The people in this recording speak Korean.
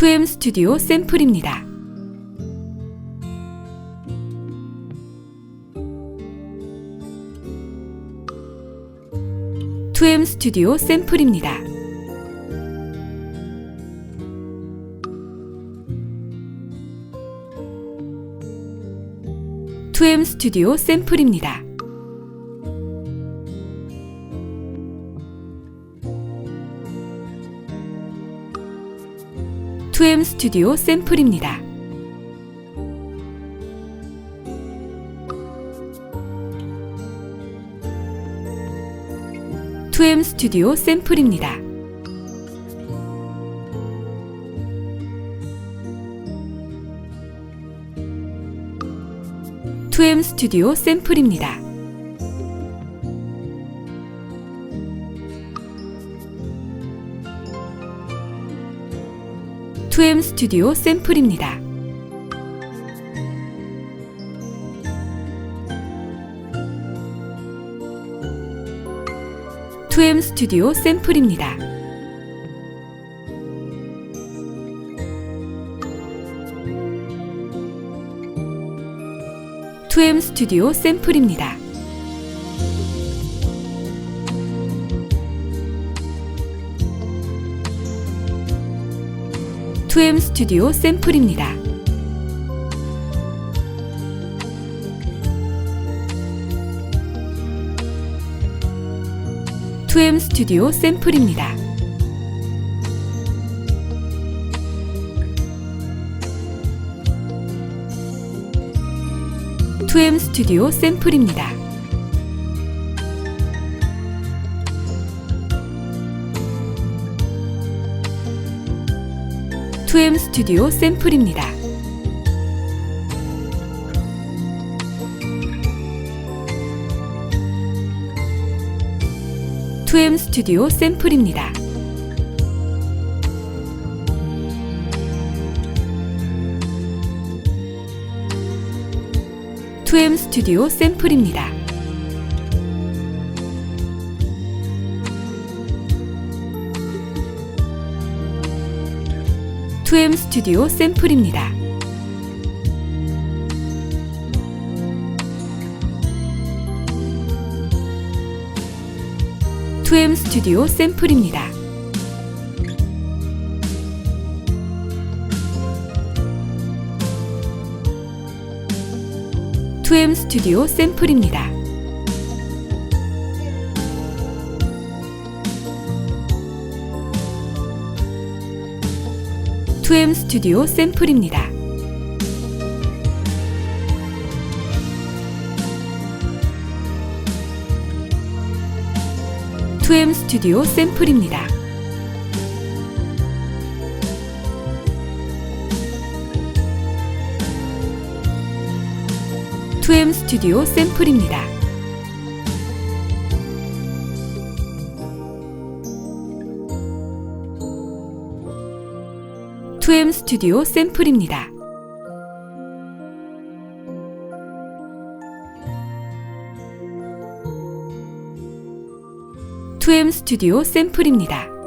2M 스튜디오 샘플입니다. 투엠 스튜디오 샘플입니다. 투엠 스튜디오 샘플입니다. 투엠 스튜디오 샘플입니다. 투엠 스튜디오 샘플입니다. 투엠 스튜디오 샘플입니다. 투엠 스튜디오 샘플입니다. 투엠 스튜디오 샘플입니다. 투엠 스튜디오 샘플입니다. 투엠 스튜디오 샘플입니다. 투엠 스튜디오 샘플입니다. 투엠 스튜디오 샘플입니다. 투엠 스튜디오 샘플입니다. 투엠 스튜디오 샘플입니다. 투엠 스튜디오 샘플입니다. 투엠 스튜디오 샘플입니다. 투엠 스튜디오 샘플입니다. 투엠 스튜디오 샘플입니다. 투엠 스튜디오 샘플입니다. 투엠 스튜디오 샘플입니다. 투엠 스튜디오 샘플입니다. 투엠 스튜디오 샘플입니다. 투엠 스튜디오 샘플입니다.